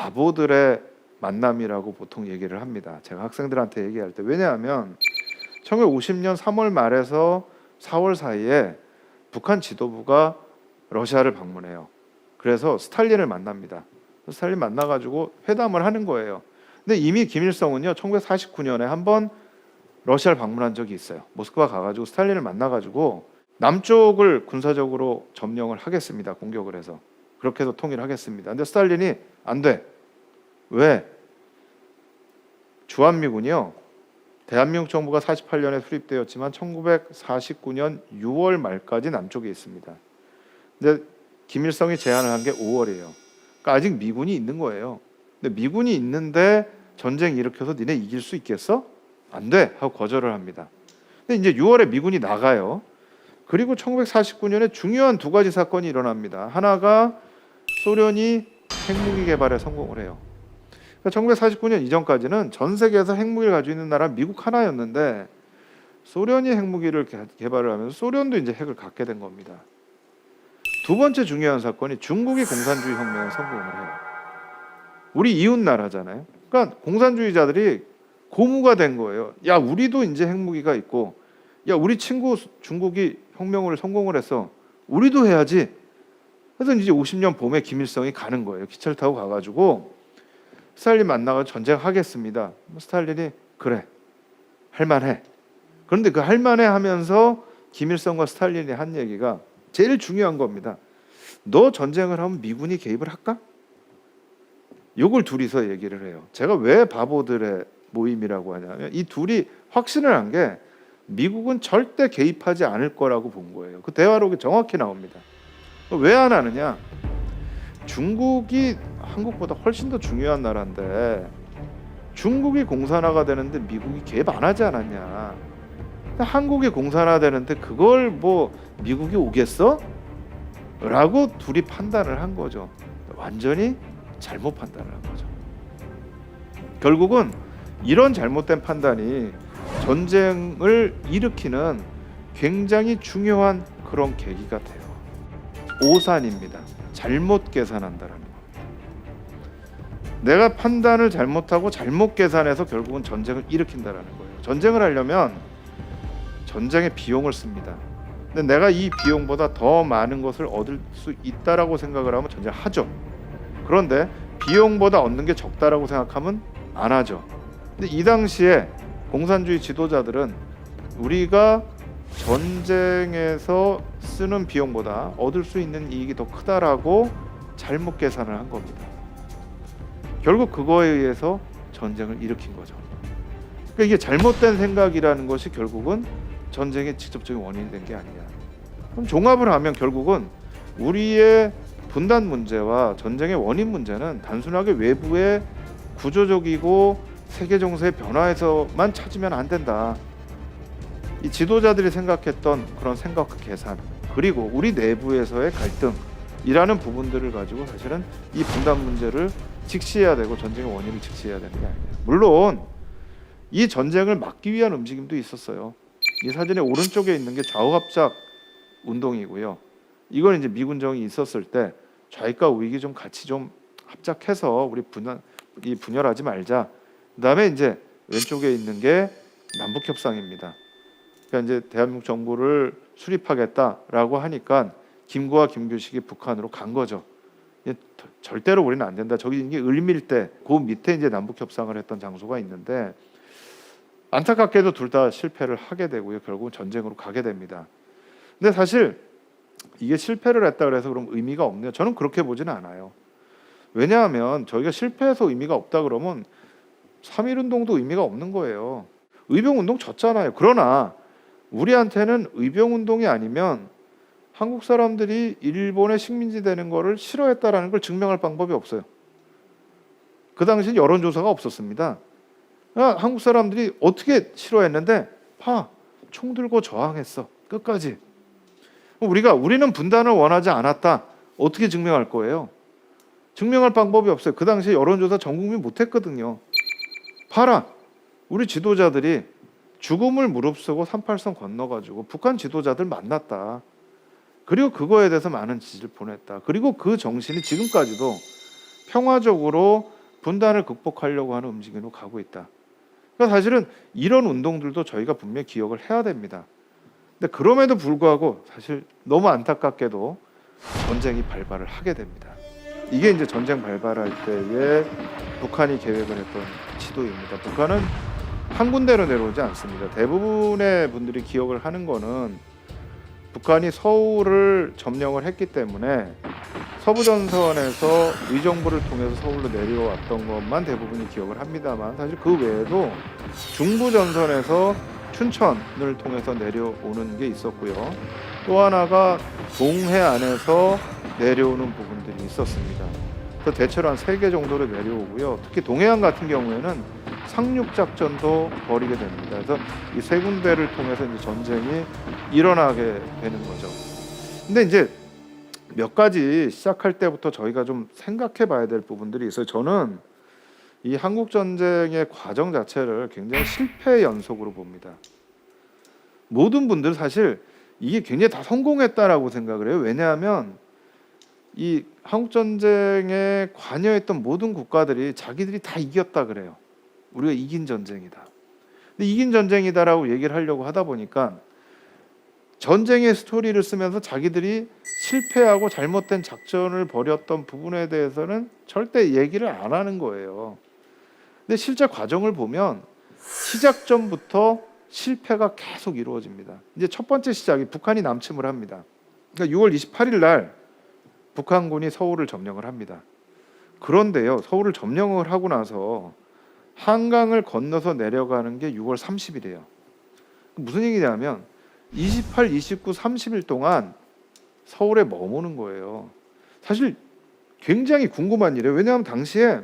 바보들의 만남이라고 보통 얘기를 합니다. 제가 학생들한테 얘기할 때 왜냐하면 1950년 3월 말에서 4월 사이에 북한 지도부가 러시아를 방문해요. 그래서 스탈린을 만납니다. 스탈린 만나가지고 회담을 하는 거예요. 근데 이미 김일성은요 1949년에 한번 러시아를 방문한 적이 있어요. 모스크바 가가지고 스탈린을 만나가지고 남쪽을 군사적으로 점령을 하겠습니다. 공격을 해서 그렇게 해서 통일을 하겠습니다. 근데 스탈린이 안 돼. 왜? 주한미군이요. 대한민국 정부가 48년에 수립되었지만 1949년 6월 말까지 남쪽에 있습니다. 근데 김일성이 제안을 한 게 5월이에요. 그러니까 아직 미군이 있는 거예요. 근데 미군이 있는데 전쟁 일으켜서 니네 이길 수 있겠어? 안 돼. 하고 거절을 합니다. 근데 이제 6월에 미군이 나가요. 그리고 1949년에 중요한 두 가지 사건이 일어납니다. 하나가 소련이 핵무기 개발에 성공을 해요. 그러니까 1949년 이전까지는 전 세계에서 핵무기를 가지고 있는 나라 미국 하나였는데 소련이 핵무기를 개- 개발을 하면서 소련도 이제 핵을 갖게 된 겁니다. 두 번째 중요한 사건이 중국이 공산주의 혁명에 성공을 해요. 우리 이웃 나라잖아요. 그러니까 공산주의자들이 고무가 된 거예요. 야, 우리도 이제 핵무기가 있고, 야, 우리 친구 중국이 혁명을 성공을 해서 우리도 해야지. 그래서 이제 50년 봄에 김일성이 가는 거예요. 기차를 타고 가가지고 스탈린 만나가 전쟁하겠습니다. 뭐 스탈린이 그래 할만해. 그런데 그 할만해 하면서 김일성과 스탈린이 한 얘기가 제일 중요한 겁니다. 너 전쟁을 하면 미군이 개입을 할까? 요걸 둘이서 얘기를 해요. 제가 왜 바보들의 모임이라고 하냐면 이 둘이 확신을 한 게 미국은 절대 개입하지 않을 거라고 본 거예요. 그 대화록이 정확히 나옵니다. 왜 안 하느냐? 중국이 한국보다 훨씬 더 중요한 나라인데 중국이 공산화가 되는데 미국이 개입 안 하지 않았냐? 한국이 공산화 되는데 그걸 뭐 미국이 오겠어? 라고 둘이 판단을 한 거죠. 완전히 잘못 판단을 한 거죠. 결국은 이런 잘못된 판단이 전쟁을 일으키는 굉장히 중요한 그런 계기가 돼요. 오산입니다. 잘못 계산한다라는 거. 내가 판단을 잘못하고 잘못 계산해서 결국은 전쟁을 일으킨다라는 거예요. 전쟁을 하려면 전쟁의 비용을 씁니다. 근데 내가 이 비용보다 더 많은 것을 얻을 수 있다라고 생각을 하면 전쟁 하죠. 그런데 비용보다 얻는 게 적다라고 생각하면 안 하죠. 근데 이 당시에 공산주의 지도자들은 우리가 전쟁에서 쓰는 비용보다 얻을 수 있는 이익이 더 크다라고 잘못 계산을 한 겁니다. 결국 그거에 의해서 전쟁을 일으킨 거죠. 그러니까 이게 잘못된 생각이라는 것이 결국은 전쟁의 직접적인 원인이 된 게 아니냐. 그럼 종합을 하면 결국은 우리의 분단 문제와 전쟁의 원인 문제는 단순하게 외부의 구조적이고 세계 정세의 변화에서만 찾으면 안 된다. 이 지도자들이 생각했던 그런 생각과 계산 그리고 우리 내부에서의 갈등이라는 부분들을 가지고 사실은 이 분단 문제를 직시해야 되고 전쟁의 원인을 직시해야 되는 게 아니에요. 물론 이 전쟁을 막기 위한 움직임도 있었어요. 이 사진의 오른쪽에 있는 게 좌우합작 운동이고요. 이건 이제 미군정이 있었을 때 좌익과 우익이 좀 같이 좀 합작해서 우리 분열 이 분열하지 말자. 그다음에 이제 왼쪽에 있는 게 남북 협상입니다. 그러니까 이제 대한민국 정부를 수립하겠다라고 하니까 김구와 김규식이 북한으로 간 거죠. 절대로 우리는 안 된다. 저기 이게 을밀대 그 밑에 이제 남북 협상을 했던 장소가 있는데 안타깝게도 둘 다 실패를 하게 되고요. 결국은 전쟁으로 가게 됩니다. 근데 사실 이게 실패를 했다 그래서 그럼 의미가 없네요. 저는 그렇게 보지는 않아요. 왜냐하면 저희가 실패해서 의미가 없다 그러면 3.1 운동도 의미가 없는 거예요. 의병 운동 졌잖아요. 그러나 우리한테는 의병 운동이 아니면 한국 사람들이 일본의 식민지 되는 거를 싫어했다라는 걸 증명할 방법이 없어요. 그 당시 여론조사가 없었습니다. 아, 한국 사람들이 어떻게 싫어했는데 파, 총 들고 저항했어. 끝까지. 우리가 우리는 분단을 원하지 않았다. 어떻게 증명할 거예요? 증명할 방법이 없어요. 그 당시에 여론조사 전 국민 못했거든요. 봐라, 우리 지도자들이 죽음을 무릅쓰고 38선 건너가지고 북한 지도자들 만났다. 그리고 그거에 대해서 많은 지지를 보냈다. 그리고 그 정신이 지금까지도 평화적으로 분단을 극복하려고 하는 움직임으로 가고 있다. 그러니까 사실은 이런 운동들도 저희가 분명히 기억을 해야 됩니다. 근데 그럼에도 불구하고 사실 너무 안타깝게도 전쟁이 발발을 하게 됩니다. 이게 이제 전쟁 발발할 때에 북한이 계획을 했던 지도입니다. 북한은 한 군데로 내려오지 않습니다. 대부분의 분들이 기억을 하는 거는 북한이 서울을 점령을 했기 때문에 서부전선에서 의정부를 통해서 서울로 내려왔던 것만 대부분이 기억을 합니다만 사실 그 외에도 중부전선에서 춘천을 통해서 내려오는 게 있었고요. 또 하나가 동해 안에서 내려오는 부분들이 있었습니다. 그래서 대체로 한 세 개 정도로 내려오고요. 특히 동해안 같은 경우에는 상륙 작전도 벌이게 됩니다. 그래서 이 세 군데를 통해서 이제 전쟁이 일어나게 되는 거죠. 근데 이제 몇 가지 시작할 때부터 저희가 좀 생각해 봐야 될 부분들이 있어요. 저는 이 한국 전쟁의 과정 자체를 굉장히 실패의 연속으로 봅니다. 모든 분들 사실 이게 굉장히 다 성공했다라고 생각을 해요. 왜냐하면 이 한국 전쟁에 관여했던 모든 국가들이 자기들이 다 이겼다 그래요. 우리가 이긴 전쟁이다. 근데 이긴 전쟁이다라고 얘기를 하려고 하다 보니까 전쟁의 스토리를 쓰면서 자기들이 실패하고 잘못된 작전을 벌였던 부분에 대해서는 절대 얘기를 안 하는 거예요. 근데 실제 과정을 보면 시작 전부터 실패가 계속 이루어집니다. 이제 첫 번째 시작이 북한이 남침을 합니다. 그러니까 6월 28일 날 북한군이 서울을 점령을 합니다. 그런데요, 서울을 점령을 하고 나서 한강을 건너서 내려가는 게 6월 30일이에요. 무슨 얘기냐면 28, 29, 30일 동안 서울에 머무는 거예요. 사실 굉장히 궁금한 일이에요. 왜냐하면 당시에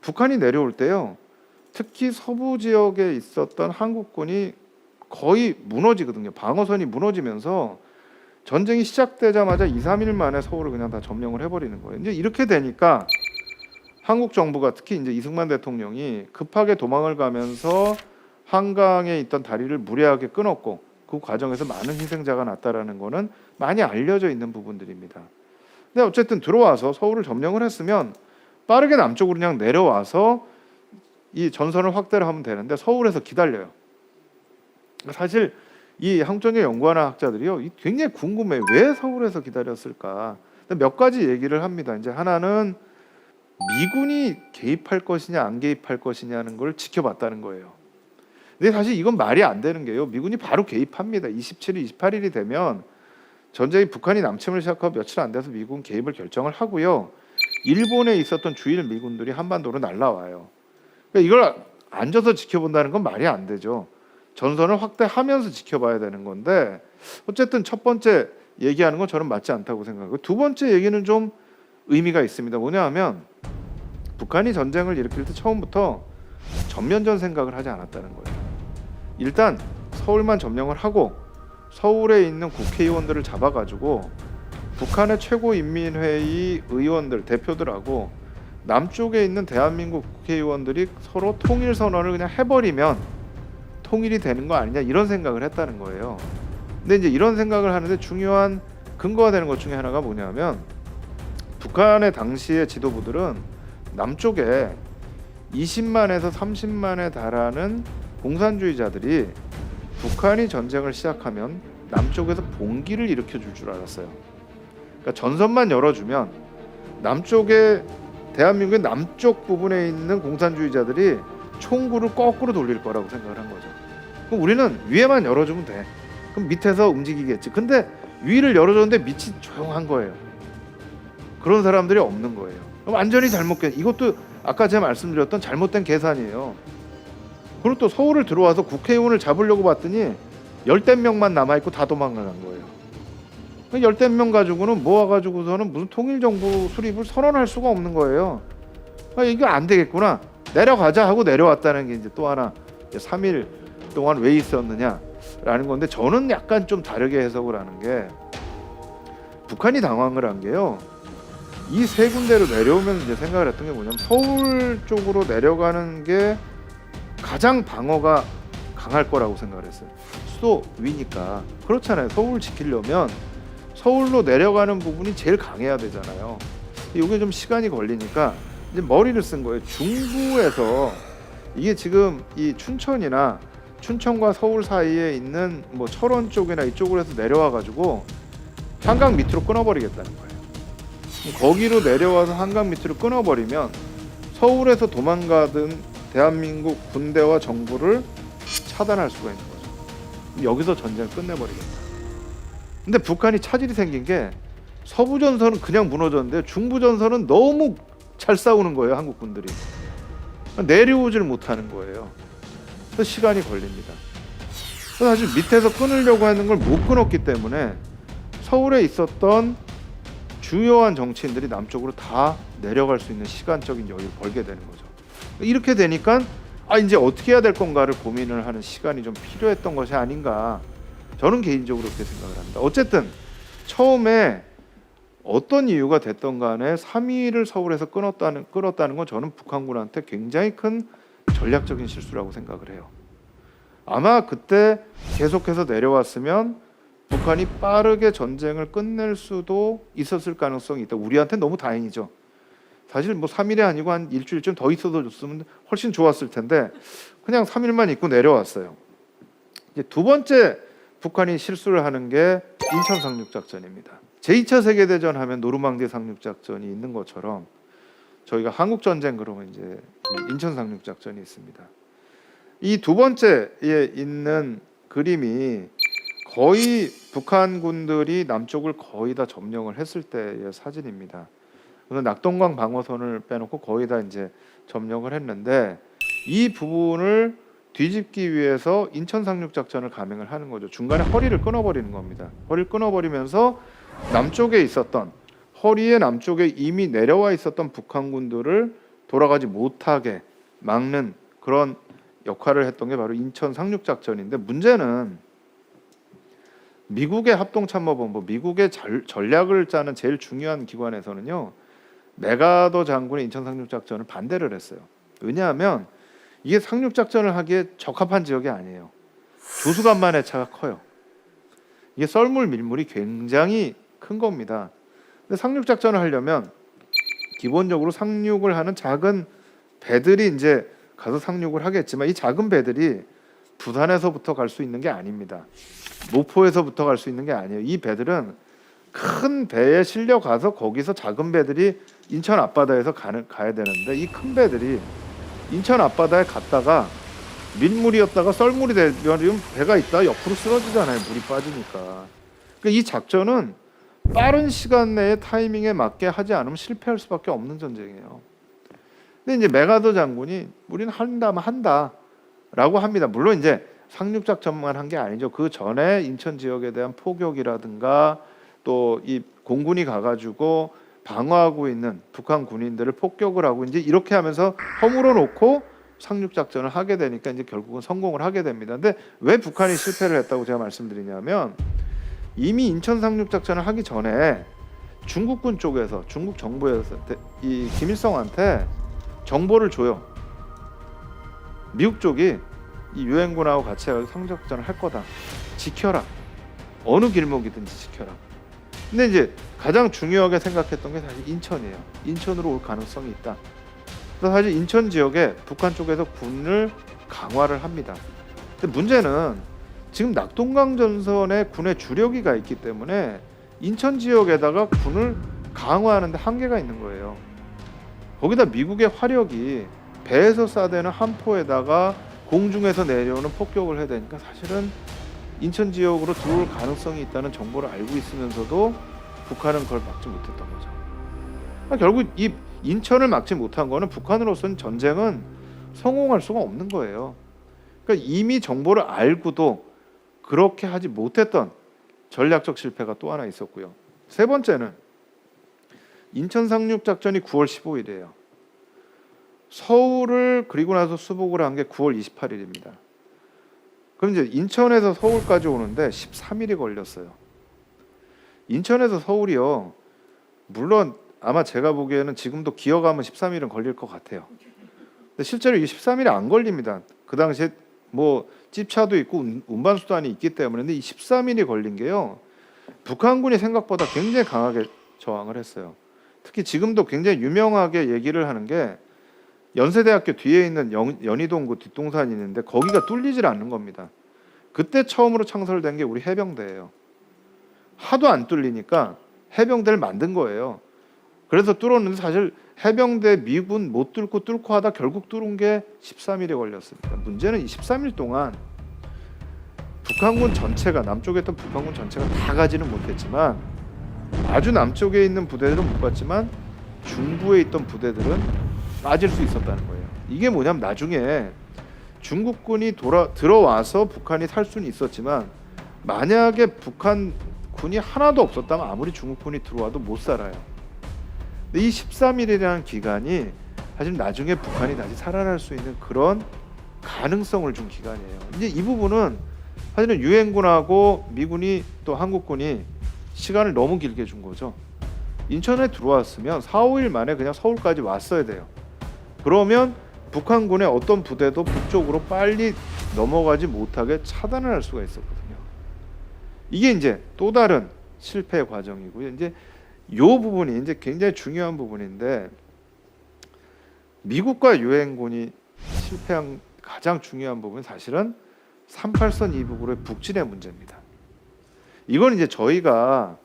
북한이 내려올 때요. 특히 서부 지역에 있었던 한국군이 거의 무너지거든요. 방어선이 무너지면서 전쟁이 시작되자마자 2, 3일 만에 서울을 그냥 다 점령을 해버리는 거예요. 이제 이렇게 되니까 한국 정부가 특히 이제 이승만 대통령이 급하게 도망을 가면서 한강에 있던 다리를 무례하게 끊었고 그 과정에서 많은 희생자가 났다라는 거는 많이 알려져 있는 부분들입니다. 근데 어쨌든 들어와서 서울을 점령을 했으면 빠르게 남쪽으로 그냥 내려와서 이 전선을 확대를 하면 되는데 서울에서 기다려요. 사실 이 항전에 연구하는 학자들이요, 이 굉장히 궁금해요. 왜 서울에서 기다렸을까? 몇 가지 얘기를 합니다. 이제 하나는 미군이 개입할 것이냐 안 개입할 것이냐는 걸 지켜봤다는 거예요. 근데 사실 이건 말이 안 되는 게요. 미군이 바로 개입합니다. 27일, 28일이 되면 전쟁이 북한이 남침을 시작하고 며칠 안 돼서 미군 개입을 결정을 하고요. 일본에 있었던 주일 미군들이 한반도로 날라와요. 그러니까 이걸 앉아서 지켜본다는 건 말이 안 되죠. 전선을 확대하면서 지켜봐야 되는 건데 어쨌든 첫 번째 얘기하는 건 저는 맞지 않다고 생각하고 두 번째 얘기는 좀 의미가 있습니다. 뭐냐 하면 북한이 전쟁을 일으킬 때 처음부터 전면전 생각을 하지 않았다는 거예요. 일단 서울만 점령을 하고 서울에 있는 국회의원들을 잡아가지고 북한의 최고인민회의 의원들 대표들하고 남쪽에 있는 대한민국 국회의원들이 서로 통일 선언을 그냥 해버리면 통일이 되는 거 아니냐 이런 생각을 했다는 거예요. 근데 이제 이런 생각을 하는데 중요한 근거가 되는 것 중에 하나가 뭐냐면 북한의 당시의 지도부들은 남쪽에 20만에서 30만에 달하는 공산주의자들이 북한이 전쟁을 시작하면 남쪽에서 봉기를 일으켜 줄 줄 알았어요. 그러니까 전선만 열어주면 남쪽에 대한민국의 남쪽 부분에 있는 공산주의자들이 총구를 거꾸로 돌릴 거라고 생각을 한 거죠. 그럼 우리는 위에만 열어주면 돼. 그럼 밑에서 움직이겠지. 근데 위를 열어줬는데 밑이 조용한 거예요. 그런 사람들이 없는 거예요. 완전히 잘못 계 이것도 아까 제가 말씀드렸던 잘못된 계산이에요. 그리고 또 서울을 들어와서 국회의원을 잡으려고 봤더니 열댓 명만 남아 있고 다 도망간 거예요. 그 열댓 명 가지고는 모아 가지고서는 무슨 통일 정부 수립을 선언할 수가 없는 거예요. 아, 이게 안 되겠구나. 내려가자 하고 내려왔다는 게 이제 또 하나 3일 동안 왜 있었느냐라는 건데 저는 약간 좀 다르게 해석을 하는 게 북한이 당황을 한 게요. 이 세 군데로 내려오면 이제 생각을 했던 게 뭐냐면 서울 쪽으로 내려가는 게 가장 방어가 강할 거라고 생각을 했어요. 수도 위니까 그렇잖아요. 서울 지키려면 서울로 내려가는 부분이 제일 강해야 되잖아요. 이게 좀 시간이 걸리니까 이제 머리를 쓴 거예요. 중부에서 이게 지금 이 춘천이나 춘천과 서울 사이에 있는 뭐 철원 쪽이나 이쪽으로 해서 내려와 가지고 한강 밑으로 끊어버리겠다는 거예요. 거기로 내려와서 한강 밑으로 끊어버리면 서울에서 도망가든 대한민국 군대와 정부를 차단할 수가 있는 거죠. 여기서 전쟁을 끝내버리겠다. 근데 북한이 차질이 생긴 게 서부 전선은 그냥 무너졌는데 중부 전선은 너무 잘 싸우는 거예요 한국 군들이 내려오질 못하는 거예요. 그래서 시간이 걸립니다. 사실 밑에서 끊으려고 하는 걸 못 끊었기 때문에 서울에 있었던 주요한 정치인들이 남쪽으로 다 내려갈 수 있는 시간적인 여유를 벌게 되는 거죠. 이렇게 되니까 아 이제 어떻게 해야 될 건가를 고민을 하는 시간이 좀 필요했던 것이 아닌가. 저는 개인적으로 그렇게 생각을 합니다. 어쨌든 처음에 어떤 이유가 됐던 간에 3위를 서울에서 끊었다는 끊었다는 건 저는 북한군한테 굉장히 큰 전략적인 실수라고 생각을 해요. 아마 그때 계속해서 내려왔으면 북한이 빠르게 전쟁을 끝낼 수도 있었을 가능성이 있다. 우리한테 너무 다행이죠. 사실 뭐 3일이 아니고 한 일주일쯤 더 있어도 줬으면 훨씬 좋았을 텐데 그냥 3일만 있고 내려왔어요. 이제 두 번째 북한이 실수를 하는 게 인천 상륙 작전입니다. 제2차 세계 대전 하면 노르망디 상륙 작전이 있는 것처럼 저희가 한국 전쟁 그러면 이제 이 인천 상륙 작전이 있습니다. 이 두 번째에 있는 그림이 거의 북한군들이 남쪽을 거의 다 점령을 했을 때의 사진입니다. 오늘 낙동강 방어선을 빼놓고 거의 다 이제 점령을 했는데 이 부분을 뒤집기 위해서 인천 상륙 작전을 감행을 하는 거죠. 중간에 허리를 끊어버리는 겁니다. 허리를 끊어버리면서 남쪽에 있었던 허리의 남쪽에 이미 내려와 있었던 북한군들을 돌아가지 못하게 막는 그런 역할을 했던 게 바로 인천 상륙 작전인데 문제는 미국의 합동참모본부, 미국의 절- 전략을 짜는 제일 중요한 기관에서는요. 메가더 장군의 인천 상륙 작전을 반대를 했어요. 왜냐하면 이게 상륙 작전을 하기에 적합한 지역이 아니에요. 조수간만의 차가 커요. 이게 썰물 밀물이 굉장히 큰 겁니다. 근데 상륙 작전을 하려면 기본적으로 상륙을 하는 작은 배들이 이제 가서 상륙을 하겠지만 이 작은 배들이 부산에서부터 갈 수 있는 게 아닙니다. 모포에서부터 갈 수 있는 게 아니에요. 이 배들은 큰 배에 실려 가서 거기서 작은 배들이 인천 앞바다에서 가는 가야 되는데 이 큰 배들이 인천 앞바다에 갔다가 밀물이었다가 썰물이 되면 배가 있다 옆으로 쓰러지잖아요. 물이 빠지니까. 그러니까 이 작전은 빠른 시간 내에 타이밍에 맞게 하지 않으면 실패할 수밖에 없는 전쟁이에요. 근데 이제 메가더 장군이 우리는 한다면 한다라고 합니다. 물론 이제 상륙 작전만 한 게 아니죠. 그 전에 인천 지역에 대한 포격이라든가 또 이 공군이 가가지고 방어하고 있는 북한 군인들을 폭격을 하고 이제 이렇게 하면서 허물어 놓고 상륙 작전을 하게 되니까 이제 결국은 성공을 하게 됩니다. 근데 왜 북한이 실패를 했다고 제가 말씀드리냐면 이미 인천 상륙 작전을 하기 전에 중국군 쪽에서 중국 정부에서 대- 이 김일성한테 정보를 줘요. 미국 쪽이 이 유엔군하고 같이 해서 상륙 작전을 할 거다. 지켜라. 어느 길목이든지 지켜라. 근데 이제 가장 중요하게 생각했던 게 사실 인천이에요. 인천으로 올 가능성이 있다. 그래서 사실 인천 지역에 북한 쪽에서 군을 강화를 합니다. 근데 문제는 지금 낙동강 전선에 군의 주력이가 있기 때문에 인천 지역에다가 군을 강화하는데 한계가 있는 거예요. 거기다 미국의 화력이 배에서 쏴대는 함포에다가 공중에서 내려오는 폭격을 해야 되니까 사실은 인천 지역으로 들어올 가능성이 있다는 정보를 알고 있으면서도 북한은 그걸 막지 못했던 거죠. 그러니까 결국 이 인천을 막지 못한 거는 북한으로서는 전쟁은 성공할 수가 없는 거예요. 그러니까 이미 정보를 알고도 그렇게 하지 못했던 전략적 실패가 또 하나 있었고요. 세 번째는 인천 상륙 작전이 9월 15일이에요. 서울을 그리고 나서 수복을 한 게 9월 28일입니다. 그럼 이제 인천에서 서울까지 오는데 13일이 걸렸어요. 인천에서 서울이요. 물론 아마 제가 보기에는 지금도 기어가면 13일은 걸릴 것 같아요. 근데 실제로 이 13일이 안 걸립니다. 그 당시에 뭐 찝차도 있고 운- 운반 수단이 있기 때문에 근데 이 13일이 걸린 게요. 북한군이 생각보다 굉장히 강하게 저항을 했어요. 특히 지금도 굉장히 유명하게 얘기를 하는 게 연세대학교 뒤에 있는 연, 연희동구 뒷동산이 있는데 거기가 뚫리질 않는 겁니다. 그때 처음으로 창설된 게 우리 해병대예요. 하도 안 뚫리니까 해병대를 만든 거예요. 그래서 뚫었는데 사실 해병대 미군 못 뚫고 뚫고 하다 결국 뚫은 게 13일에 걸렸습니다. 문제는 이 13일 동안 북한군 전체가 남쪽에 있던 북한군 전체가 다 가지는 못했지만 아주 남쪽에 있는 부대들은 못 갔지만 중부에 있던 부대들은 빠질 수 있었다는 거예요. 이게 뭐냐면 나중에 중국군이 돌아 들어와서 북한이 살 수는 있었지만 만약에 북한 군이 하나도 없었다면 아무리 중국군이 들어와도 못 살아요. 근데 이 13일이라는 기간이 사실 나중에 북한이 다시 살아날 수 있는 그런 가능성을 준 기간이에요. 이제 이 부분은 사실은 유엔군하고 미군이 또 한국군이 시간을 너무 길게 준 거죠. 인천에 들어왔으면 4, 5일 만에 그냥 서울까지 왔어야 돼요. 그러면 북한군의 어떤 부대도 북쪽으로 빨리 넘어가지 못하게 차단을 할 수가 있었거든요. 이게 이제 또 다른 실패 과정이고요. 이제 요 부분이 이제 굉장히 중요한 부분인데 미국과 유엔군이 실패한 가장 중요한 부분 은 사실은 38선 이북으로의 북진의 문제입니다. 이건 이제 저희가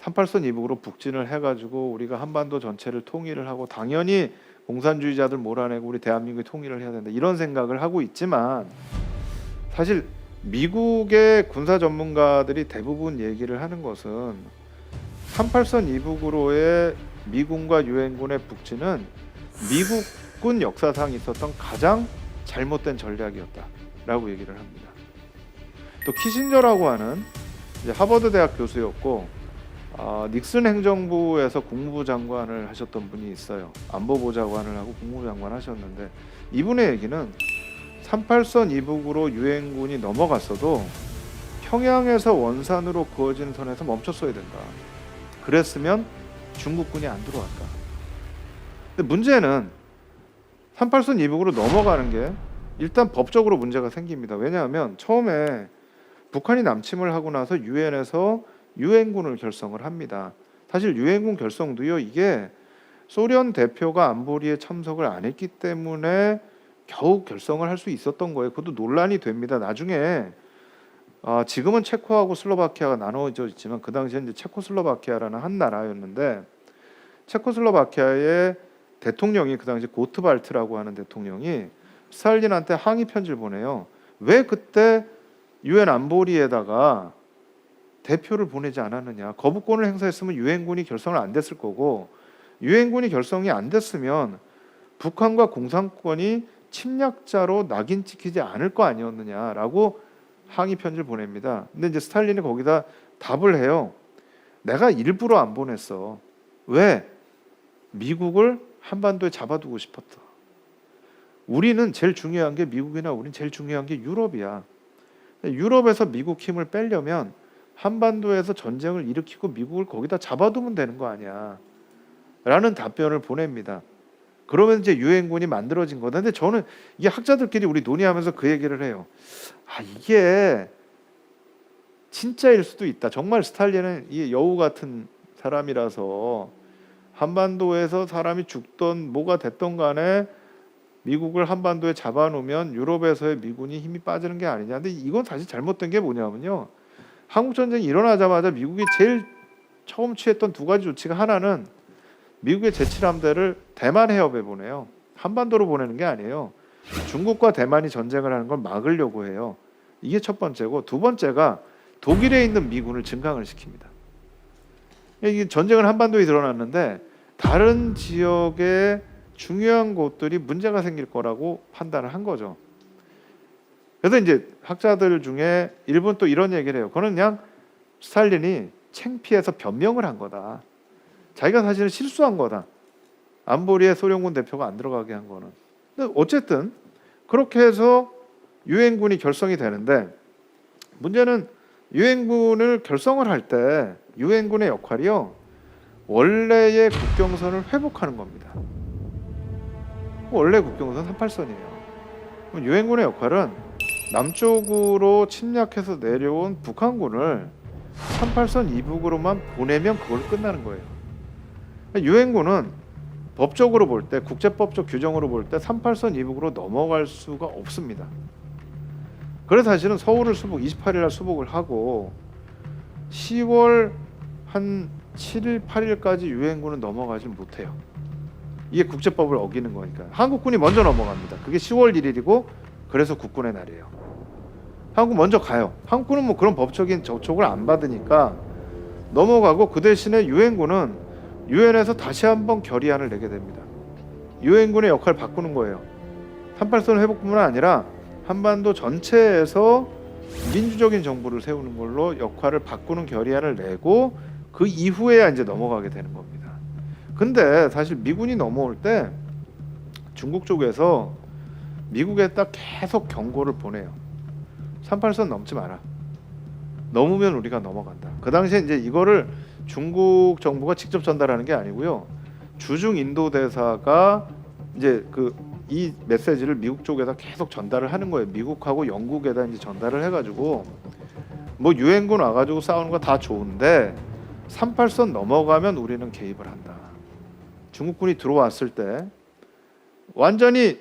38선 이북으로 북진을 해가지고 우리가 한반도 전체를 통일을 하고 당연히 공산주의자들 몰아내고 우리 대한민국이 통일을 해야 된다 이런 생각을 하고 있지만 사실 미국의 군사 전문가들이 대부분 얘기를 하는 것은 38선 이북으로의 미군과 유엔군의 북진은 미국군 역사상 있었던 가장 잘못된 전략이었다라고 얘기를 합니다. 또 키신저라고 하는 하버드 대학 교수였고 아, 닉슨 행정부에서 국무부 장관을 하셨던 분이 있어요. 안보부 장관을 하고 국무부 장관 하셨는데 이분의 얘기는 38선 이북으로 유엔군이 넘어갔어도 평양에서 원산으로 그어진 선에서 멈췄어야 된다. 그랬으면 중국군이 안 들어왔다. 근데 문제는 38선 이북으로 넘어가는 게 일단 법적으로 문제가 생깁니다. 왜냐하면 처음에 북한이 남침을 하고 나서 유엔에서 유엔군을 결성을 합니다. 사실 유엔군 결성도요 이게 소련 대표가 안보리에 참석을 안 했기 때문에 겨우 결성을 할 수 있었던 거예요. 그것도 논란이 됩니다. 나중에 아, 지금은 체코하고 슬로바키아가 나눠져 있지만 그 당시에 이제 체코슬로바키아라는 한 나라였는데 체코슬로바키아의 대통령이 그 당시 고트발트라고 하는 대통령이 스탈린한테 항의 편지를 보내요. 왜 그때 유엔 안보리에다가 대표를 보내지 않았느냐. 거부권을 행사했으면 유엔군이 결성을 안 됐을 거고 유엔군이 결성이 안 됐으면 북한과 공산권이 침략자로 낙인 찍히지 않을 거 아니었느냐라고 항의 편지를 보냅니다. 근데 이제 스탈린이 거기다 답을 해요. 내가 일부러 안 보냈어. 왜? 미국을 한반도에 잡아두고 싶었다. 우리는 제일 중요한 게 미국이나 우리는 제일 중요한 게 유럽이야. 유럽에서 미국 힘을 빼려면 한반도에서 전쟁을 일으키고 미국을 거기다 잡아두면 되는 거 아니야. 라는 답변을 보냅니다. 그러면 이제 유엔군이 만들어진 거다. 근데 저는 이게 학자들끼리 우리 논의하면서 그 얘기를 해요. 아, 이게 진짜일 수도 있다. 정말 스탈린은 이 여우 같은 사람이라서 한반도에서 사람이 죽던 뭐가 됐던 간에 미국을 한반도에 잡아놓으면 유럽에서의 미군이 힘이 빠지는 게 아니냐. 근데 이건 사실 잘못된 게 뭐냐면요. 한국 전쟁이 일어나자마자 미국이 제일 처음 취했던 두 가지 조치가 하나는 미국의 제7함대를 대만 해협에 보내요. 한반도로 보내는 게 아니에요. 중국과 대만이 전쟁을 하는 걸 막으려고 해요. 이게 첫 번째고 두 번째가 독일에 있는 미군을 증강을 시킵니다. 이게 전쟁은 한반도에 드러났는데 다른 지역의 중요한 곳들이 문제가 생길 거라고 판단을 한 거죠. 그래서 이제 학자들 중에 일본 또 이런 얘기를 해요. 그거는 그냥 스탈린이 챙피해서 변명을 한 거다. 자기가 사실은 실수한 거다. 안보리에 소련군 대표가 안 들어가게 한 거는. 근데 어쨌든 그렇게 해서 유엔군이 결성이 되는데 문제는 유엔군을 결성을 할 때 유엔군의 역할이요 원래의 국경선을 회복하는 겁니다. 원래 국경선 38선이에요. 유엔군의 역할은 남쪽으로 침략해서 내려온 북한군을 38선 이북으로만 보내면 그걸 끝나는 거예요. 유엔군은 법적으로 볼 때 국제법적 규정으로 볼 때 38선 이북으로 넘어갈 수가 없습니다. 그래서 사실은 서울을 수복 28일 날 수복을 하고 10월 한 7일 8일까지 유엔군은 넘어가지 못해요. 이게 국제법을 어기는 거니까 한국군이 먼저 넘어갑니다. 그게 10월 1일이고 그래서 국군의 날이에요. 한국 먼저 가요. 한국군은 뭐 그런 법적인 접촉을 안 받으니까 넘어가고 그 대신에 유엔군은 유엔에서 다시 한번 결의안을 내게 됩니다. 유엔군의 역할을 바꾸는 거예요. 38선 회복뿐만 아니라 한반도 전체에서 민주적인 정부를 세우는 걸로 역할을 바꾸는 결의안을 내고 그 이후에야 이제 넘어가게 되는 겁니다. 근데 사실 미군이 넘어올 때 중국 쪽에서 미국에다 계속 경고를 보내요. 38선 넘지 마라. 넘으면 우리가 넘어간다. 그 당시에 이제 이거를 중국 정부가 직접 전달하는 게 아니고요. 주중 인도 대사가 이제 그 이 메시지를 미국 쪽에다 계속 전달을 하는 거예요. 미국하고 영국에다 이제 전달을 해가지고 뭐 유엔군 와가지고 싸우는 거 다 좋은데 38선 넘어가면 우리는 개입을 한다. 중국군이 들어왔을 때 완전히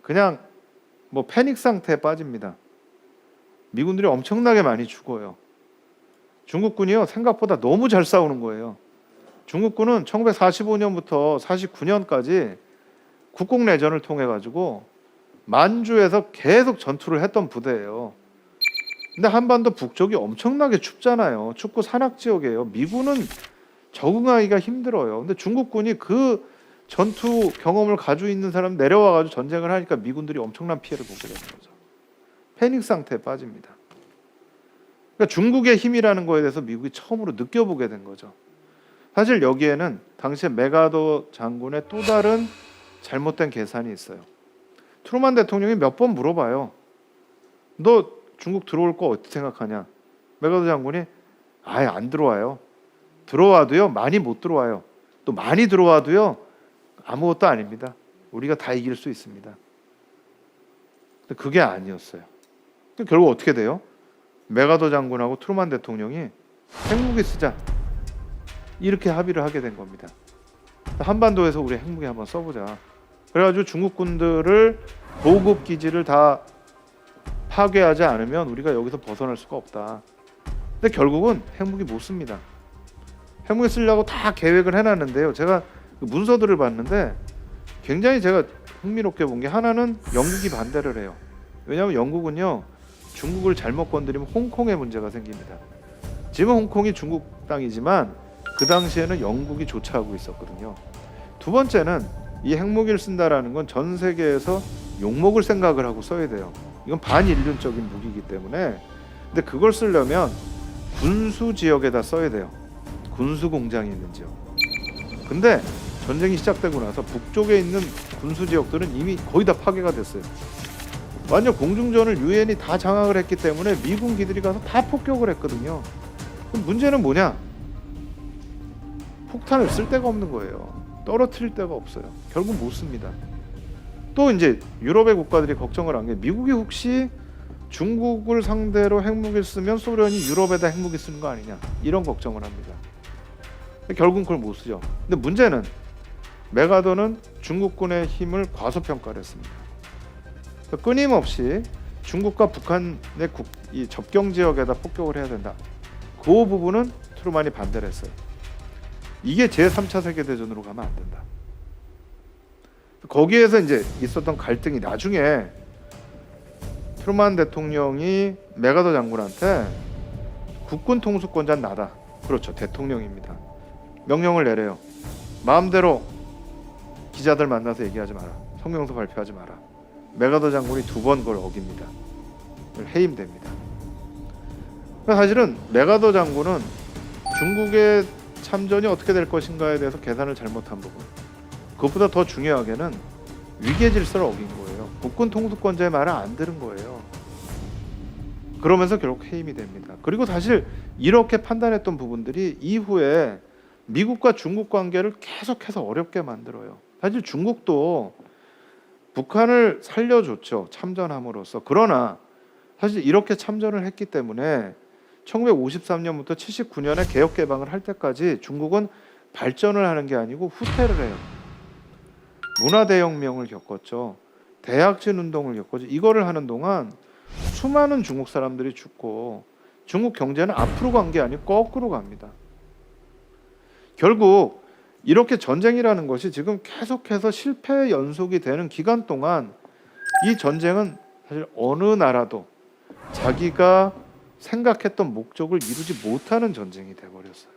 그냥 뭐 패닉 상태에 빠집니다. 미군들이 엄청나게 많이 죽어요. 중국군이요 생각보다 너무 잘 싸우는 거예요. 중국군은 1945년부터 49년까지 국공 내전을 통해 가지고 만주에서 계속 전투를 했던 부대예요. 근데 한반도 북쪽이 엄청나게 춥잖아요. 춥고 산악 지역이에요. 미군은 적응하기가 힘들어요. 근데 중국군이 그 전투 경험을 가지고 있는 사람 내려와 가지고 전쟁을 하니까 미군들이 엄청난 피해를 보게 되는 거죠. 패닉 상태에 빠집니다. 그러니까 중국의 힘이라는 거에 대해서 미국이 처음으로 느껴보게 된 거죠. 사실 여기에는 당시에 메가도 장군의 또 다른 잘못된 계산이 있어요. 트루만 대통령이 몇 번 물어봐요. 너 중국 들어올 거 어떻게 생각하냐? 메가도 장군이 아예 안 들어와요. 들어와도요 많이 못 들어와요. 또 많이 들어와도요 아무것도 아닙니다. 우리가 다 이길 수 있습니다. 그게 아니었어요. 근데 결국 어떻게 돼요? 메가도 장군하고 트루만 대통령이 핵무기 쓰자 이렇게 합의를 하게 된 겁니다. 한반도에서 우리 핵무기 한번 써보자. 그래가지고 중국군들을 보급 기지를 다 파괴하지 않으면 우리가 여기서 벗어날 수가 없다. 근데 결국은 핵무기 못 씁니다. 핵무기 쓰려고 다 계획을 해놨는데요. 제가 그 문서들을 봤는데 굉장히 제가 흥미롭게 본 게 하나는 영국이 반대를 해요. 왜냐하면 영국은요 중국을 잘못 건드리면 홍콩에 문제가 생깁니다. 지금 홍콩이 중국 땅이지만 그 당시에는 영국이 조차하고 있었거든요. 두 번째는 이 핵무기를 쓴다라는 건 전 세계에서 욕먹을 생각을 하고 써야 돼요. 이건 반인륜적인 무기이기 때문에 근데 그걸 쓰려면 군수 지역에다 써야 돼요. 군수 공장이 있는 지역. 근데 전쟁이 시작되고 나서 북쪽에 있는 군수 지역들은 이미 거의 다 파괴가 됐어요. 완전 공중전을 유엔이 다 장악을 했기 때문에 미군 기들이 가서 다 폭격을 했거든요. 그럼 문제는 뭐냐? 폭탄을 쓸 데가 없는 거예요. 떨어뜨릴 데가 없어요. 결국 못 씁니다. 또 이제 유럽의 국가들이 걱정을 한 게 미국이 혹시 중국을 상대로 핵무기를 쓰면 소련이 유럽에다 핵무기 쓰는 거 아니냐 이런 걱정을 합니다. 결국은 그걸 못 쓰죠. 근데 문제는 메가더는 중국군의 힘을 과소평가를 했습니다. 끊임없이 중국과 북한의 국, 이 접경 지역에다 폭격을 해야 된다. 그 부분은 트루만이 반대를 했어요. 이게 제 3차 세계 대전으로 가면 안 된다. 거기에서 이제 있었던 갈등이 나중에 트루만 대통령이 메가더 장군한테 국군 통수권자 나다. 그렇죠. 대통령입니다. 명령을 내려요. 마음대로 기자들 만나서 얘기하지 마라. 성명서 발표하지 마라. 메가더 장군이 두 번 그걸 어깁니다. 해임됩니다. 사실은 메가더 장군은 중국의 참전이 어떻게 될 것인가에 대해서 계산을 잘못한 부분. 그것보다 더 중요하게는 위계 질서를 어긴 거예요. 국군 통수권자의 말을 안 들은 거예요. 그러면서 결국 해임이 됩니다. 그리고 사실 이렇게 판단했던 부분들이 이후에 미국과 중국 관계를 계속해서 어렵게 만들어요. 사실 중국도 북한을 살려줬죠. 참전함으로써. 그러나 사실 이렇게 참전을 했기 때문에 1953년부터 79년에 개혁 개방을 할 때까지 중국은 발전을 하는 게 아니고 후퇴를 해요. 문화 대혁명을 겪었죠. 대약진 운동을 겪었죠. 이거를 하는 동안 수많은 중국 사람들이 죽고 중국 경제는 앞으로 간 게 아니고 거꾸로 갑니다. 결국 이렇게 전쟁이라는 것이 지금 계속해서 실패 연속이 되는 기간 동안 이 전쟁은 사실 어느 나라도 자기가 생각했던 목적을 이루지 못하는 전쟁이 돼 버렸어요.